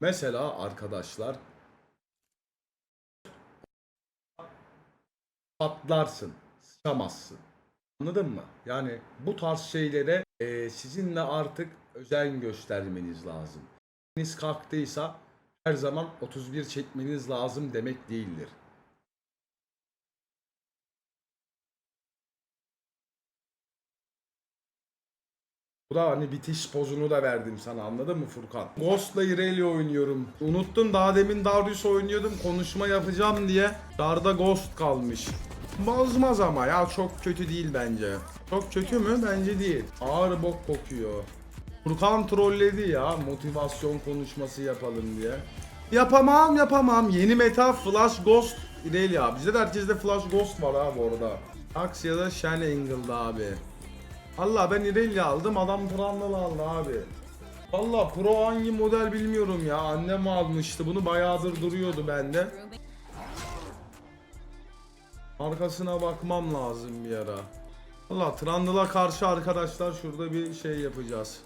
Mesela arkadaşlar patlarsın, sıçamazsın. Anladın mı? Yani bu tarz şeylere eee, sizinle artık özen göstermeniz lazım. Deniz kalktıysa her zaman 31 çekmeniz lazım demek değildir. Da hani bitiş pozunu da verdim sana anladın mı Furkan? Ghost'la Irelia oynuyorum. Unuttum daha demin Darius oynuyordum konuşma yapacağım diye. Darda Ghost kalmış. Bozmaz ama ya çok kötü değil bence. Çok kötü mü? Bence değil. Ağır bok kokuyor. Furkan trolledi ya motivasyon konuşması yapalım diye. Yapamam yapamam. Yeni meta Flash Ghost Irelia. Bizde de herkeste Flash Ghost var ha bu arada. Axe ya da Shen Angle'da abi. Allah ben Irelia aldım adam Trundle aldı abi. Valla Pro hangi model bilmiyorum ya annem almıştı bunu bayağıdır duruyordu bende. Arkasına bakmam lazım bir ara. Valla Trundle'a karşı arkadaşlar şurada bir şey yapacağız.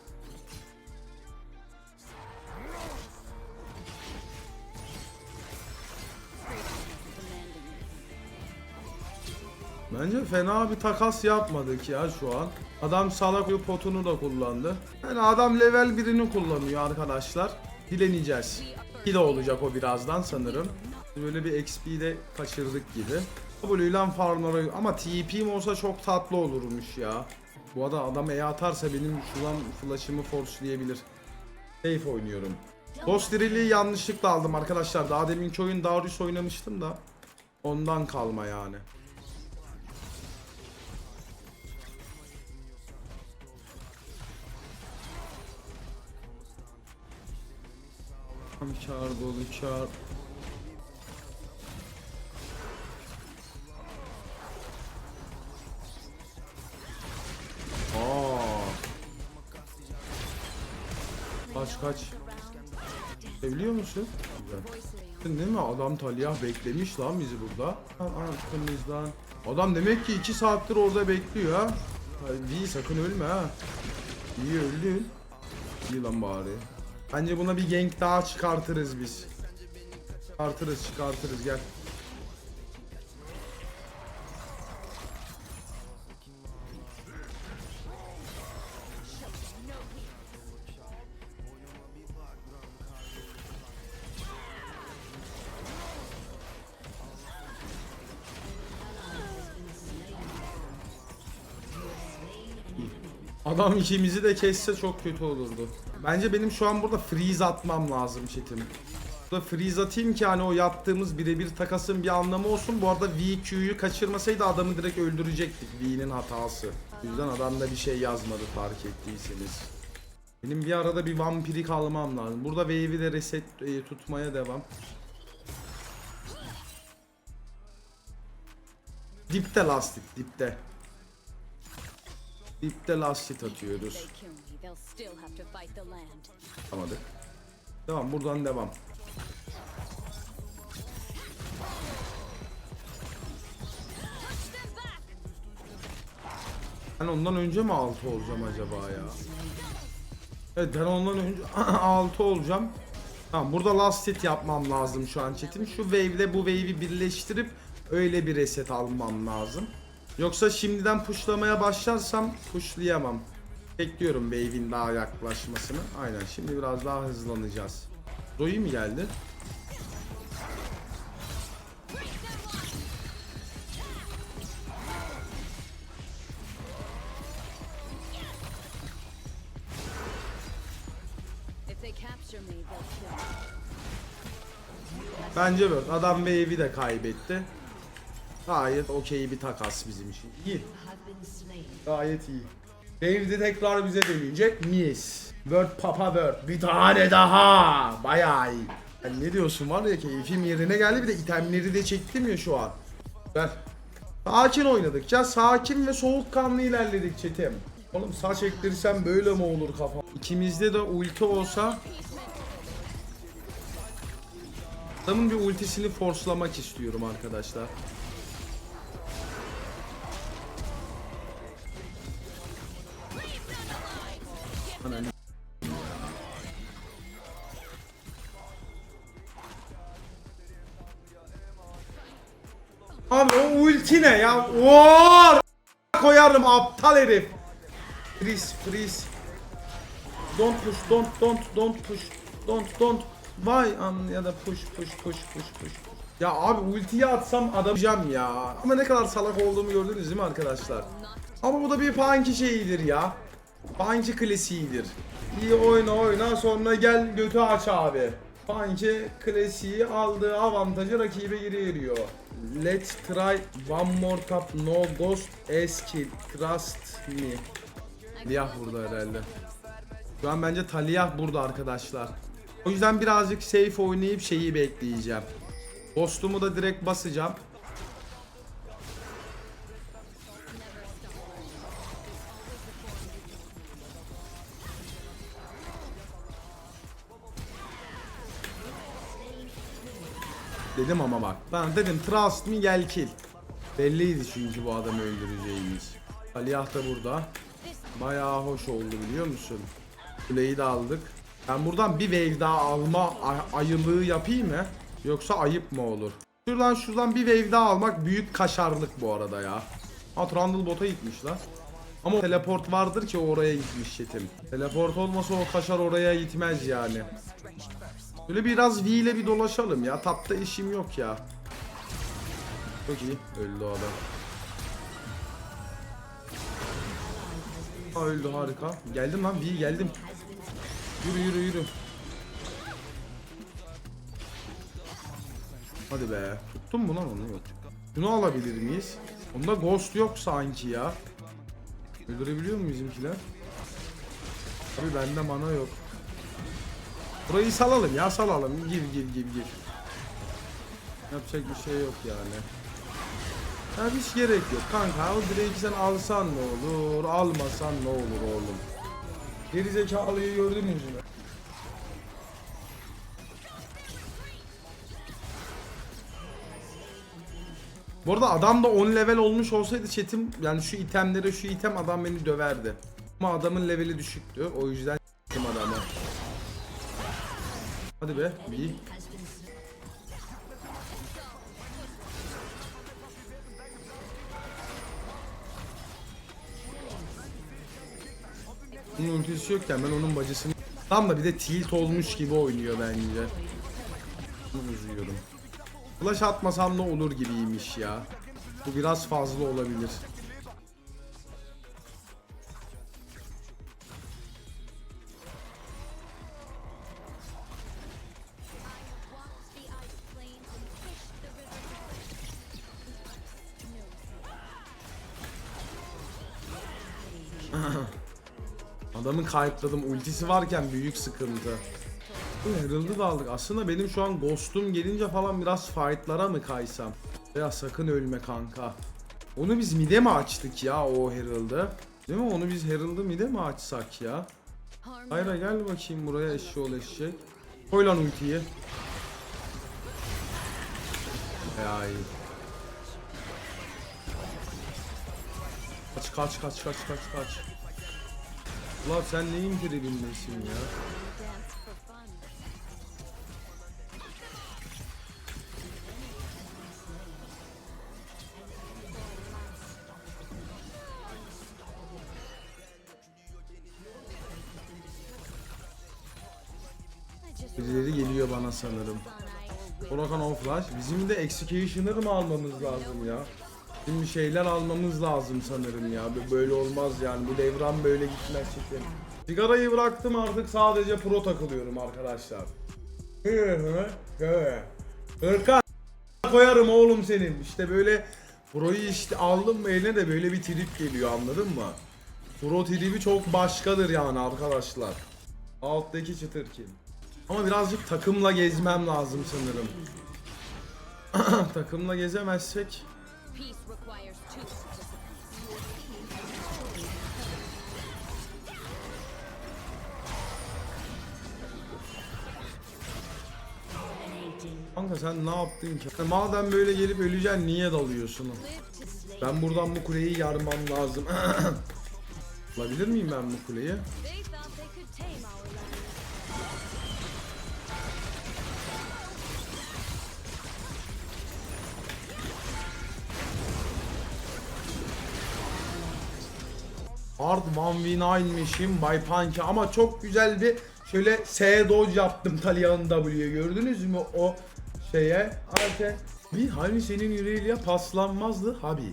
Bence fena bir takas yapmadık ya şu an. Adam salak potunu da kullandı. Yani adam level birini kullanıyor arkadaşlar. Dileneceğiz. Kilo olacak o birazdan sanırım. Böyle bir XP de kaçırdık gibi. W'yle farmlara ama TP'm olsa çok tatlı olurmuş ya. Bu arada adam E atarsa benim şulan flash'ımı forcelayabilir. Safe oynuyorum. Drill'i yanlışlıkla aldım arkadaşlar. Daha deminki oyun Darius oynamıştım da. Ondan kalma yani. Tam kar dolu. Aa. Kaç kaç. Seviliyor musun? Güzel. Değil mi? Adam Taliyah beklemiş lan bizi burada. Lan Arkamızdan. Adam demek ki 2 saattir orada bekliyor ha. Ay, Vi sakın ölme ha. İyi öldün. İyi lan bari. Bence buna bir gank daha çıkartırız biz. Çıkartırız çıkartırız gel. Adam ikimizi de kesse çok kötü olurdu. Bence benim şu an burada freeze atmam lazım chatim. Burada freeze atayım ki hani o yaptığımız birebir takasın bir anlamı olsun. Bu arada VQ'yu kaçırmasaydı adamı direkt öldürecektik. V'nin hatası. O yüzden adamda bir şey yazmadı fark ettiyseniz. Benim bir arada bir vampirik almam lazım. Burada wave'i de reset e, tutmaya devam. Dipte lastik dipte. Fight the land. Yapamadık. Devam buradan devam. Ben ondan önce mi 6 olacağım acaba ya? Evet ben ondan önce 6 olacağım. Tamam burada last hit yapmam lazım şu an chatim. Şu wave'le bu wave'i birleştirip öyle bir reset almam lazım. Yoksa şimdiden pushlamaya başlarsam pushlayamam. Bekliyorum wave'in daha yaklaşmasını. Aynen şimdi biraz daha hızlanacağız. Zoe mi geldi? Bence böyle. Adam wave'i de kaybetti. Gayet okey bir takas bizim için. İyi. Gayet iyi. Wave'de tekrar bize dönecek miyiz? Word Papa Word. Bir tane daha. Bayağı iyi. Yani ne diyorsun var ya keyfim yerine geldi bir de itemleri de çektim ya şu an. Ver. Sakin oynadıkça sakin ve soğukkanlı ilerledik chatim. Oğlum saç ektirsem böyle mi olur kafam? İkimizde de ulti olsa Adamın bir ultisini forslamak istiyorum arkadaşlar. Bakın öyle. Abi o ulti ne ya? Ooo! Koyarım aptal herif. Freeze, freeze. Don't push, don't, don't, don't push. Don't, don't. Vay an ya da push, push, push, push, push. Ya abi ultiyi atsam adamcam ya. Ama ne kadar salak olduğumu gördünüz değil mi arkadaşlar? Ama bu da bir panki şeyidir ya. Punky klasiğidir. İyi oyna oyna sonra gel götü aç abi. Punky klasiği aldığı avantajı rakibe geri veriyor. Let's try one more tap no ghost eski trust me. Taliyah burada herhalde. Şu an bence Taliyah burada arkadaşlar. O yüzden birazcık safe oynayıp şeyi bekleyeceğim. Ghost'umu da direkt basacağım. Dedim ama bak. Ben dedim trust me gel kill. Belliydi çünkü bu adamı öldüreceğimiz. Aliyah da burada. Bayağı hoş oldu biliyor musun? Kuleyi de aldık. Ben buradan bir wave daha alma ay- ayılığı yapayım mı? Yoksa ayıp mı olur? Şuradan şuradan bir wave daha almak büyük kaşarlık bu arada ya. Ha Trundle bota gitmiş lan. Ama teleport vardır ki oraya gitmiş yetim. Teleport olmasa o kaşar oraya gitmez yani. Böyle biraz V ile bir dolaşalım ya. Tapta işim yok ya. Çok iyi. Öldü o adam. Ha, öldü harika. Geldim lan V geldim. Yürü yürü yürü. Hadi be. Tuttun mu lan onu? Yok. Bunu alabilir miyiz? Onda ghost yok sanki ya. Öldürebiliyor mu bizimkiler? Abi bende mana yok. Burayı salalım ya salalım. Gir gir gir gir. Yapacak bir şey yok yani. Ya hiç gerek yok kanka. O direği sen alsan ne olur, almasan ne olur oğlum. Geri zekalıyı gördünüz mü? Bu arada adam da 10 level olmuş olsaydı chatim yani şu itemlere şu item adam beni döverdi. Ama adamın leveli düşüktü. O yüzden Hadi be, iyi. Bunun ultisi yokken ben onun bacısını... Tam da bir de tilt olmuş gibi oynuyor bence. Bunu üzüyorum. Flash atmasam da olur gibiymiş ya. Bu biraz fazla olabilir. Adamın kayıtladım ultisi varken büyük sıkıntı. Bu Herald'ı da aldık. Aslında benim şu an Ghost'um gelince falan biraz fight'lara mı kaysam? Ya sakın ölme kanka. Onu biz mide mi açtık ya o Herald'ı? Değil mi? Onu biz Herald'ı mide mi açsak ya? Hayra gel bakayım buraya eşşoğlu eşek. Koy lan ultiyi. İyi. Kaç kaç kaç kaç kaç kaç. Ulan sen neyin tribindesin ya? Birileri geliyor bana sanırım. Orakan on flash. Bizim de Executioner mı almamız lazım ya? Şimdi şeyler almamız lazım sanırım ya. Böyle olmaz yani. Bu devran böyle gitmez çekin. Sigarayı bıraktım artık sadece pro takılıyorum arkadaşlar. Hı hı hı. Hırka koyarım oğlum senin. İşte böyle proyu işte aldım mı eline de böyle bir trip geliyor anladın mı? Pro tribi çok başkadır yani arkadaşlar. Alttaki çıtır kim? Ama birazcık takımla gezmem lazım sanırım. takımla gezemezsek Kanka sen ne yaptın ki? Madem böyle gelip öleceksin niye dalıyorsun? Ben buradan bu kuleyi yarmam lazım. Alabilir miyim ben bu kuleyi? Hard 1v9'mişim by Punky ama çok güzel bir şöyle S dodge yaptım Talia'nın W'ye gördünüz mü? O şeye Arke bir hani senin yüreğiyle paslanmazdı abi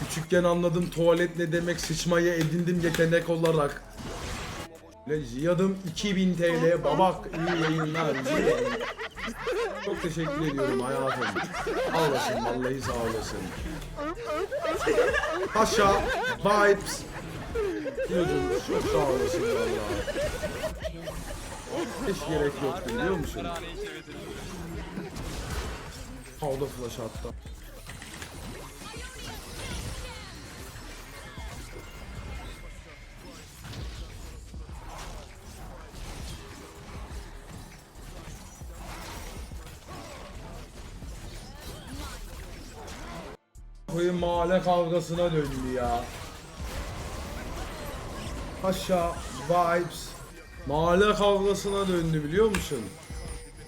Küçükken anladım tuvalet ne demek sıçmayı edindim yetenek olarak. Ve ziyadım 2000 TL babak iyi yayınlar. Çok teşekkür ediyorum hayatım. Sağ olasın vallahi sağ olasın. Paşa vibes. Diyordum çok sağ olasın valla Hiç gerek yoktu biliyor musun? Ha o da flash attı Koyun mahalle kavgasına döndü ya. Paşa vibes mahalle kavgasına döndü biliyor musun?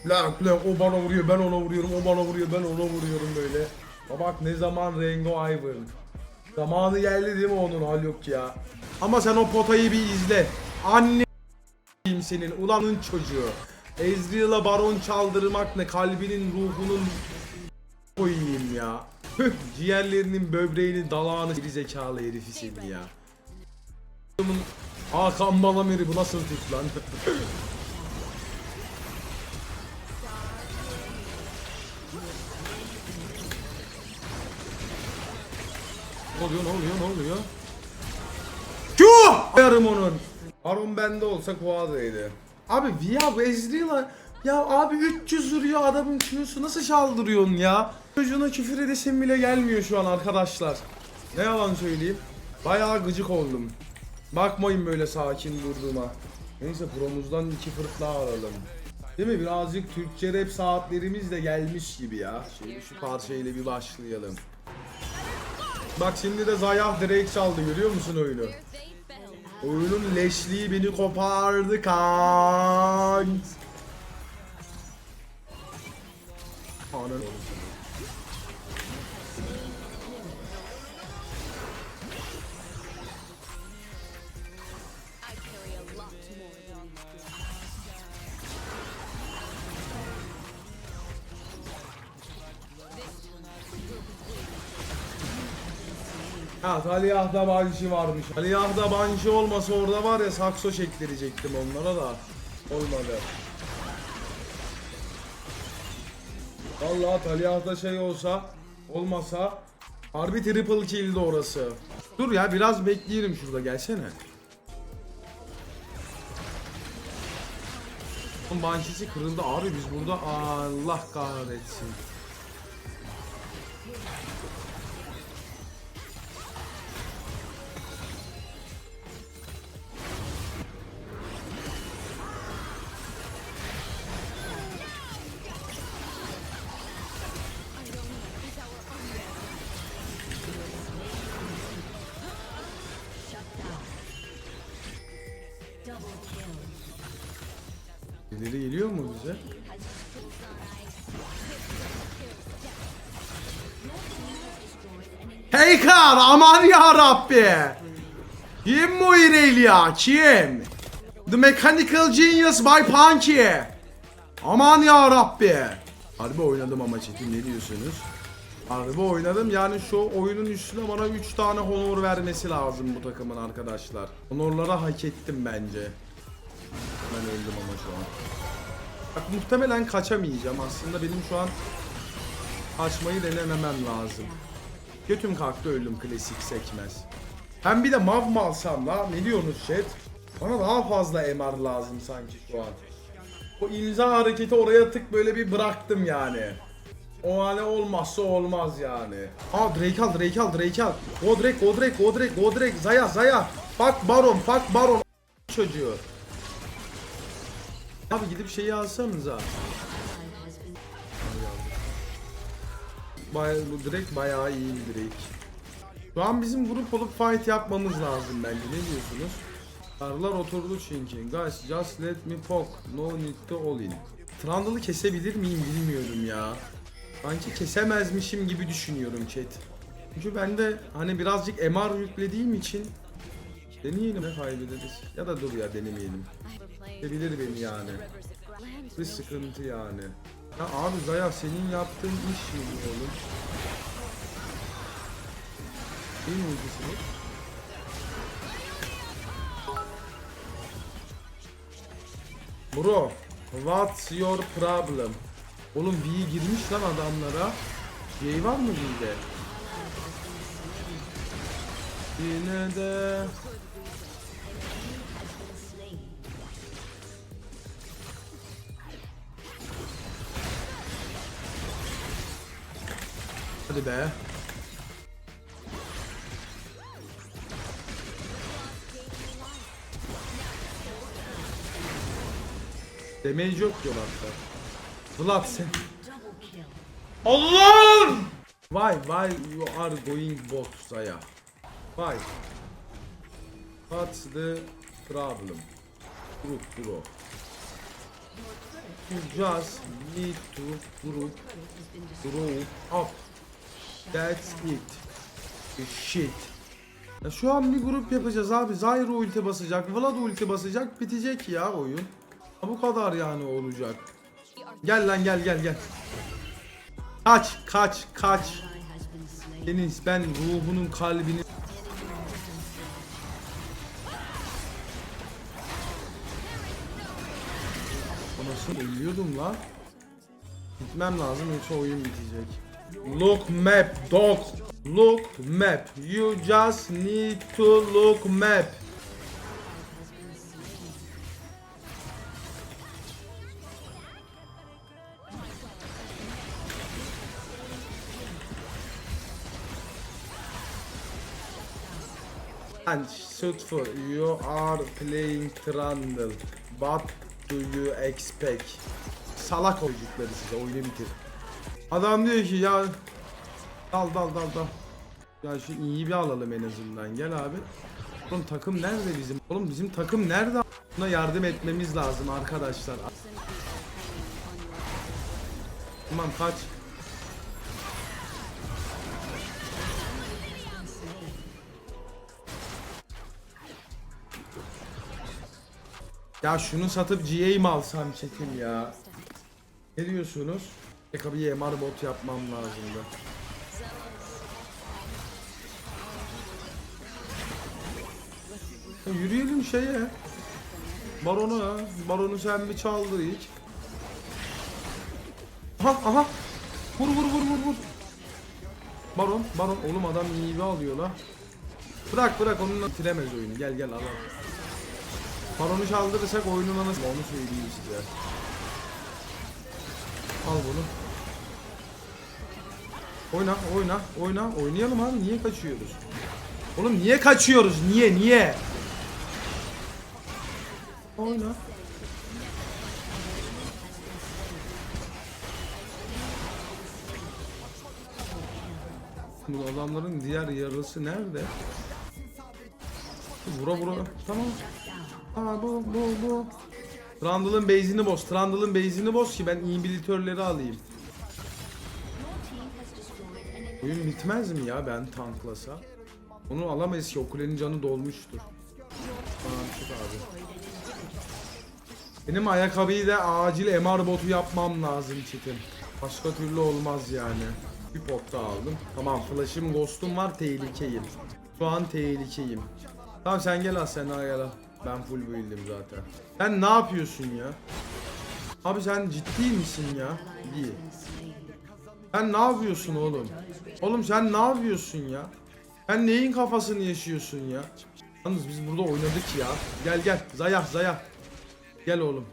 Lan lan o bana vuruyor ben ona vuruyorum o bana vuruyor ben ona vuruyorum böyle. Ha bak ne zaman Rengo Ivan. Zamanı geldi değil mi onun hal yok ya. Ama sen o potayı bir izle. Anne senin ulanın çocuğu. Ezreal'a baron çaldırmak ne kalbinin ruhunun koyayım ya. Ciğerlerinin böbreğini dalağını geri zekalı herifi ya. Hakan Balameri bu nasıl tip lan? ne oluyor ne oluyor ne oluyor? Q! Ayarım onun. Aron bende olsa Quadra'ydı. Abi Via bu Ezreal'a ya abi 300 vuruyor adamın Q'su nasıl çaldırıyorsun ya? Çocuğuna küfür edesim bile gelmiyor şu an arkadaşlar. Ne yalan söyleyeyim. Bayağı gıcık oldum. Bakmayın böyle sakin durduğuma. Neyse promuzdan iki fırtla alalım. Değil mi? Birazcık Türkçe rap saatlerimiz de gelmiş gibi ya. Şöyle şu parçayla bir başlayalım. Bak şimdi de Zayah Drake çaldı görüyor musun oyunu? Oyunun leşliği beni kopardı kan. Ananı do. Ha Taliyah'da Banshee varmış. Taliyah'da Banshee olmasa orada var ya sakso çektirecektim onlara da. Olmadı. Vallahi Taliyah'da şey olsa olmasa harbi triple kill'di orası. Dur ya biraz bekleyelim şurada gelsene. Banshee'si kırıldı abi biz burada Allah kahretsin. Ya Rabbi. Kim bu İrelia? Kim? The Mechanical Genius by Punky. Aman ya Rabbi. Harbi oynadım ama Çetin ne diyorsunuz? Harbi oynadım yani şu oyunun üstüne bana 3 tane honor vermesi lazım bu takımın arkadaşlar. Honorlara hak ettim bence. Ben öldüm ama şu an. Bak muhtemelen kaçamayacağım aslında benim şu an kaçmayı denememem lazım. Götüm kalktı öldüm klasik sekmez. Hem bir de mav mı alsam la ne diyorsunuz chat? Bana daha fazla MR lazım sanki şu an. O imza hareketi oraya tık böyle bir bıraktım yani. O hani olmazsa olmaz yani. Aa Drake al Drake al Drake al. Go Drake go Drake go Drake go Drake Zaya Zaya. Bak Baron bak Baron çocuğu. Abi gidip şeyi alsanıza. Baya, bu direkt bayağı iyi bir direkt. Şu an bizim grup olup fight yapmamız lazım bence. Ne diyorsunuz? Karlar oturdu çünkü. Guys just let me poke. No need to all in. Trundle'ı kesebilir miyim bilmiyorum ya. Sanki kesemezmişim gibi düşünüyorum chat. Çünkü ben de hani birazcık MR yüklediğim için deneyelim kaybederiz. Ya da dur ya denemeyelim. Sevilir beni yani. Bir sıkıntı yani. Ya abi Zaya senin yaptığın iş mi bu oğlum? Değil mi ultisi bu? Bro, what's your problem? Oğlum V girmiş lan adamlara. J var mı V'de? Yine de... Hadi be. Damage yok diyor hatta. Vlad sen. Allah'ım! Why, why you are going bot Zaya? Why? What's the problem? Group bro. You just need to group, group up. That's it. The shit. Ya şu an bir grup yapacağız abi. Zyro ulti basacak, Vlad ulti basacak, bitecek ya oyun. Ha, Bu kadar yani olacak. Gel lan gel gel gel. Kaç kaç kaç. Deniz ben ruhunun kalbini nasıl ölüyordum la? Gitmem lazım yoksa oyun bitecek. Look map dog. Look map. You just need to look map. And Sutful, you are playing Trundle. What do you expect? Salak oyuncukları size oyunu bitir. Adam diyor ki ya dal dal dal dal. Ya şu iyi bir alalım en azından gel abi. Oğlum takım nerede bizim? Oğlum bizim takım nerede? Buna yardım etmemiz lazım arkadaşlar. Tamam kaç. Ya şunu satıp GA mı alsam çekim ya? Ne diyorsunuz? Eka bir MR bot yapmam lazımdı. Ya yürüyelim şeye. Barona. Baronu sen bir çaldır ilk. Aha aha. Vur vur vur vur vur. Baron, baron. Oğlum adam iyi alıyor la. Bırak bırak onunla bitiremez oyunu. Gel gel al al. Baronu çaldırırsak oyunun anası. Onu söyleyeyim size. Al bunu. Oyna, oyna, oyna. Oynayalım abi. Niye kaçıyoruz? Oğlum niye kaçıyoruz? Niye, niye? Oyna. Bu adamların diğer yarısı nerede? Vura vura. Tamam. Aa bu bu bu. Trundle'ın base'ini boz. Trundle'ın base'ini boz ki ben inhibitörleri alayım. Oyun bitmez mi ya ben tanklasa? Onu alamayız ki o canı dolmuştur. Tamam abi. Benim ayakkabıyı da acil MR botu yapmam lazım çetin. Başka türlü olmaz yani. Bir pot daha aldım. Tamam flash'ım ghost'um var tehlikeyim. Şu an tehlikeyim. Tamam sen gel al sen daha gel al. Ben full build'im zaten. Sen ne yapıyorsun ya? Abi sen ciddi misin ya? İyi. Sen ne yapıyorsun oğlum? Oğlum sen ne yapıyorsun ya? Sen neyin kafasını yaşıyorsun ya? Yalnız biz burada oynadık ya. Gel gel. Zaya Zaya. Gel oğlum.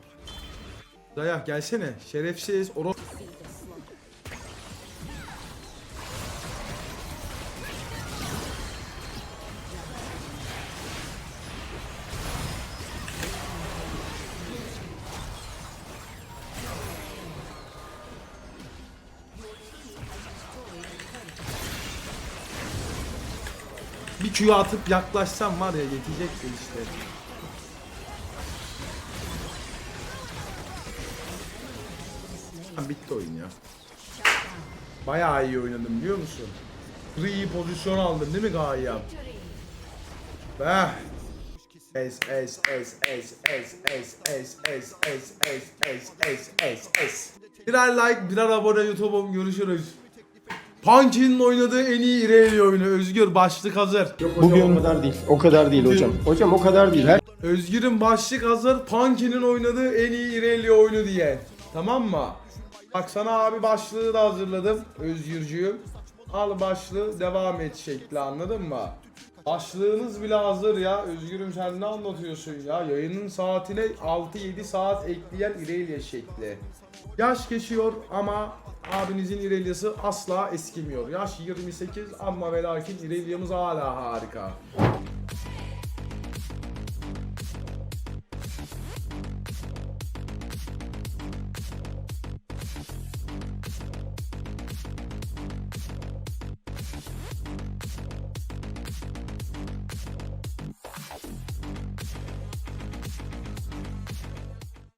Zaya gelsene. Şerefsiz. Oro bir Q atıp yaklaşsam var ya yetecekti işte. Ha, bitti oyun ya. Bayağı iyi oynadım biliyor musun? iyi pozisyon aldın değil mi Gayyam? Be. Es es es es es es es es es es es es es es Birer like, birer abone YouTube'um görüşürüz. Punky'nin oynadığı en iyi Irelia oyunu. Özgür başlık hazır. Bugün o kadar değil. O kadar değil hocam. Hocam o kadar değil. Her Özgür'ün başlık hazır. Punky'nin oynadığı en iyi Irelia oyunu diye. Tamam mı? Bak sana abi başlığı da hazırladım. Özgürcüğüm. Al başlığı devam et şekli anladın mı? Başlığınız bile hazır ya. Özgürüm sen ne anlatıyorsun ya? Yayının saatine 6-7 saat ekleyen Irelia şekli. Yaş geçiyor ama abinizin İrelia'sı asla eskimiyor. Yaş 28 ama ve lakin İrelia'mız hala harika.